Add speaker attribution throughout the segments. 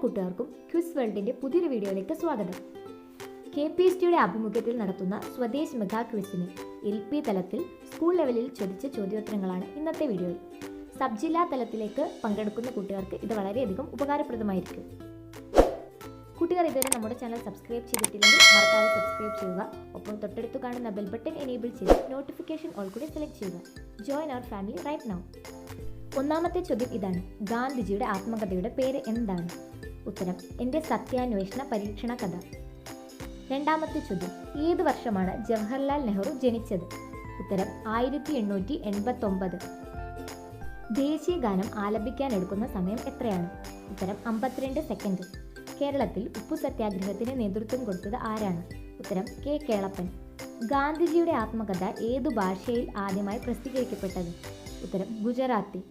Speaker 1: കൂട്ടുകാർക്കും ക്വിസ് വേൾഡിന്റെ പുതിയൊരു വീഡിയോയിലേക്ക് സ്വാഗതം. കെ പി എസ് ടിയുടെ ആഭിമുഖ്യത്തിൽ നടത്തുന്ന സ്വദേശ് മെഗാ ക്വിസിന് എൽ പി തലത്തിൽ സ്കൂൾ ലെവലിൽ ചോദിച്ച ചോദ്യോത്തരങ്ങളാണ് ഇന്നത്തെ വീഡിയോയിൽ സബ് ജില്ലാ തലത്തിലേക്ക് പങ്കെടുക്കുന്ന കുട്ടികൾക്ക് ഇത് വളരെയധികം ഉപകാരപ്രദമായിരിക്കും. കുട്ടികൾ ഇതുവരെ നമ്മുടെ ചാനൽ സബ്സ്ക്രൈബ് ചെയ്തിട്ടില്ലെങ്കിൽ മറക്കാതെ സബ്സ്ക്രൈബ് ചെയ്യുക. ഒപ്പം തൊട്ടടുത്ത് കാണുന്ന ബെൽ ബട്ടൺ എനേബിൾ ചെയ്ത് നോട്ടിഫിക്കേഷൻ ഓൾ കൂടി സെലക്ട് ചെയ്യുക. Join our family right now. ഒന്നാമത്തെ ചോദ്യം ഇതാണ്. ഗാന്ധിജിയുടെ ആത്മകഥയുടെ പേര് എന്താണ്? ഉത്തരം എന്റെ സത്യാന്വേഷണ പരീക്ഷണ കഥ. രണ്ടാമത്തെ ചോദ്യം ഏത് വർഷമാണ് ജവഹർലാൽ നെഹ്റു ജനിച്ചത്? ഉത്തരം ആയിരത്തി എണ്ണൂറ്റി എൺപത്തൊമ്പത് ദേശീയ ഗാനം ആലപിക്കാൻ എടുക്കുന്ന സമയം എത്രയാണ്? ഉത്തരം അമ്പത്തിരണ്ട് സെക്കൻഡ്. കേരളത്തിൽ ഉപ്പു സത്യാഗ്രഹത്തിന് നേതൃത്വം കൊടുത്തത് ആരാണ്? ഉത്തരം കെ കേളപ്പൻ. ഗാന്ധിജിയുടെ ആത്മകഥ ഏതു ഭാഷയിൽ ആദ്യമായി പ്രസിദ്ധീകരിക്കപ്പെട്ടത്? ഉത്തരം ഗുജറാത്തി.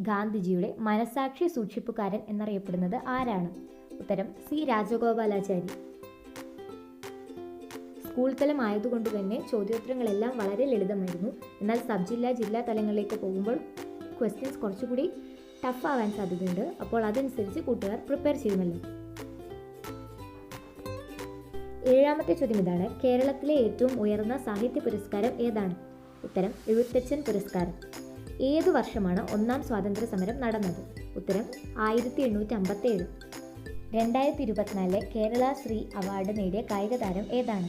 Speaker 1: ഗാന്ധിജിയുടെ മനസാക്ഷി സൂക്ഷിപ്പുകാരൻ എന്നറിയപ്പെടുന്നത് ആരാണ്? ഉത്തരം സി. രാജഗോപാലാചാരി. സ്കൂൾ തലം ആയതുകൊണ്ട് തന്നെ ചോദ്യോത്തരങ്ങളെല്ലാം വളരെ ലളിതമായിരുന്നു. എന്നാൽ സബ് ജില്ലാ ജില്ലാ തലങ്ങളിലേക്ക് പോകുമ്പോൾ ക്വസ്റ്റ്യൻസ് കുറച്ചുകൂടി ടഫ് ആവാൻ സാധ്യതയുണ്ട്. അപ്പോൾ അതനുസരിച്ച് കൂട്ടുകാർ പ്രിപ്പയർ ചെയ്യുമല്ലോ. ഏഴാമത്തെ ചോദ്യം ഇതാണ്. കേരളത്തിലെ ഏറ്റവും ഉയർന്ന സാഹിത്യ പുരസ്കാരം ഏതാണ്? ഉത്തരം എഴുത്തച്ഛൻ പുരസ്കാരം. ഏതു വർഷമാണ് ഒന്നാം സ്വാതന്ത്ര്യ സമരം നടന്നത്? ഉത്തരം ആയിരത്തി എണ്ണൂറ്റി അമ്പത്തി ഏഴ് രണ്ടായിരത്തി ഇരുപത്തിനാലിലെ കേരള ശ്രീ അവാർഡ് നേടിയ കായിക താരം ഏതാണ്?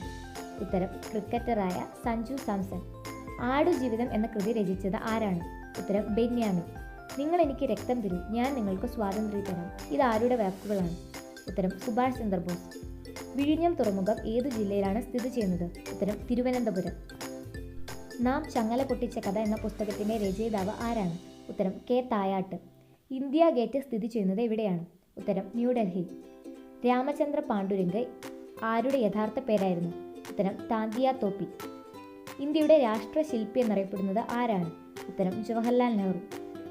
Speaker 1: ഉത്തരം ക്രിക്കറ്ററായ സഞ്ജു സാംസൺ. ആടുജീവിതം എന്ന കൃതി രചിച്ചത് ആരാണ്? ഉത്തരം ബെന്യാമിൻ. നിങ്ങൾ എനിക്ക് രക്തം തരൂ ഞാൻ നിങ്ങൾക്ക് സ്വാതന്ത്ര്യം തരാം. ഇത് ആരുടെ വാക്കുകളാണ്? ഉത്തരം സുഭാഷ് ചന്ദ്രബോസ്. വിഴിഞ്ഞം തുറമുഖം ഏതു ജില്ലയിലാണ് സ്ഥിതി ചെയ്യുന്നത്? ഉത്തരം തിരുവനന്തപുരം. നാം ചങ്ങല പൊട്ടിച്ച കഥ എന്ന പുസ്തകത്തിന്റെ രചയിതാവ് ആരാണ്? ഉത്തരം കെ. തായാട്ട്. ഇന്ത്യ ഗേറ്റ് സ്ഥിതി ചെയ്യുന്നത് എവിടെയാണ് ഉത്തരം ന്യൂഡൽഹി രാമചന്ദ്ര പാണ്ഡുരംഗ് ആരുടെ യഥാർത്ഥ പേരായിരുന്നു? ഉത്തരം താന്തിയ തോപ്പി. ഇന്ത്യയുടെ രാഷ്ട്ര രാഷ്ട്രശില്പി എന്നറിയപ്പെടുന്നത് ആരാണ്? ഉത്തരം ജവഹർലാൽ നെഹ്റു.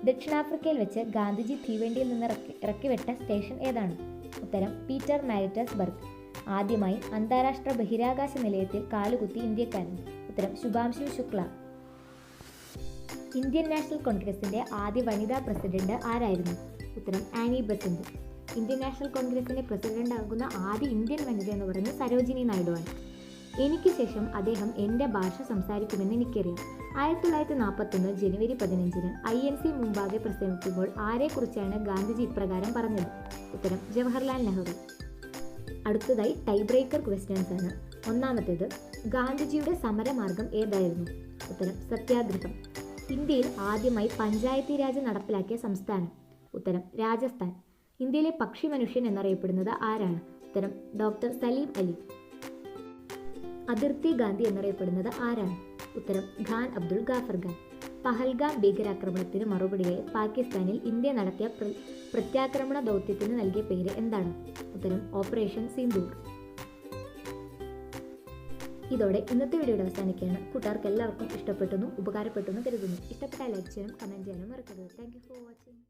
Speaker 1: ദക്ഷിണാഫ്രിക്കയിൽ വെച്ച് ഗാന്ധിജി തീവണ്ടിയിൽ നിന്ന് ഇറക്കി ഇറക്കിവിട്ട സ്റ്റേഷൻ ഏതാണ്? ഉത്തരം പീറ്റർ മാരിറ്റസ് ബർഗ് ആദ്യമായി അന്താരാഷ്ട്ര ബഹിരാകാശ നിലയത്തിൽ കാലുകുത്തി ഇന്ത്യക്കാരൻ. ഉത്തരം ശുഭാംശു ശുക്ല. ഇന്ത്യൻ നാഷണൽ കോൺഗ്രസിന്റെ ആദ്യ വനിതാ പ്രസിഡന്റ് ആരായിരുന്നു? ഉത്തരം ആനി ബസന്റ് ഇന്ത്യൻ നാഷണൽ കോൺഗ്രസിന്റെ പ്രസിഡന്റ് ആകുന്ന ആദ്യ ഇന്ത്യൻ വനിത എന്ന് പറയുന്നത് സരോജിനി നായിഡുവാണ് എനിക്ക് ശേഷം അദ്ദേഹം എന്റെ ഭാഷ സംസാരിക്കുമെന്ന് എനിക്കറിയാം. ആയിരത്തി തൊള്ളായിരത്തി നാൽപ്പത്തൊന്ന് ജനുവരി പതിനഞ്ചിന് ഐ എൻ സി മുമ്പാകെ പ്രസംഗിക്കുമ്പോൾ ആരെക്കുറിച്ചാണ് ഗാന്ധിജി ഇപ്രകാരം പറഞ്ഞത്? ഉത്തരം ജവഹർലാൽ നെഹ്റു. അടുത്തതായി ടൈ ബ്രേക്കർ ക്വസ്റ്റ്യൻസ് ആണ്. ഒന്നാമത്തേത് ഗാന്ധിജിയുടെ സമരമാർഗം ഏതായിരുന്നു? ഉത്തരം സത്യാഗ്രഹം. ഇന്ത്യയിൽ ആദ്യമായി പഞ്ചായത്തി രാജ് നടപ്പിലാക്കിയ സംസ്ഥാനം. ഉത്തരം രാജസ്ഥാൻ. ഇന്ത്യയിലെ പക്ഷി മനുഷ്യൻ എന്നറിയപ്പെടുന്നത് ആരാണ്? ഉത്തരം ഡോക്ടർ സലീം അലി. അതിർത്തി ഗാന്ധി എന്നറിയപ്പെടുന്നത് ആരാണ്? ഉത്തരം ഖാൻ അബ്ദുൾ ഗാഫർ ഖാൻ. പഹൽഗാം ഭീകരാക്രമണത്തിന് മറുപടിയായി പാകിസ്ഥാനിൽ ഇന്ത്യ നടത്തിയ പ്ര പ്രത്യാക്രമണ ദൗത്യത്തിന് നൽകിയ പേര് എന്താണ്? ഉത്തരം ഓപ്പറേഷൻ സിന്ദൂർ. ഇതോടെ ഇന്നത്തെ വീഡിയോയുടെ അവസാനിക്കുകയാണ്. കൂട്ടുകാർക്ക് എല്ലാവർക്കും ഇഷ്ടപ്പെട്ടെന്നും ഉപകാരപ്പെട്ടെന്നും കരുതുന്നു. ഇഷ്ടപ്പെട്ടാൽ ലൈക്ക് ചെയ്യാനും കമന്റ് ചെയ്യാനും മറക്കരുത്. Thank for watching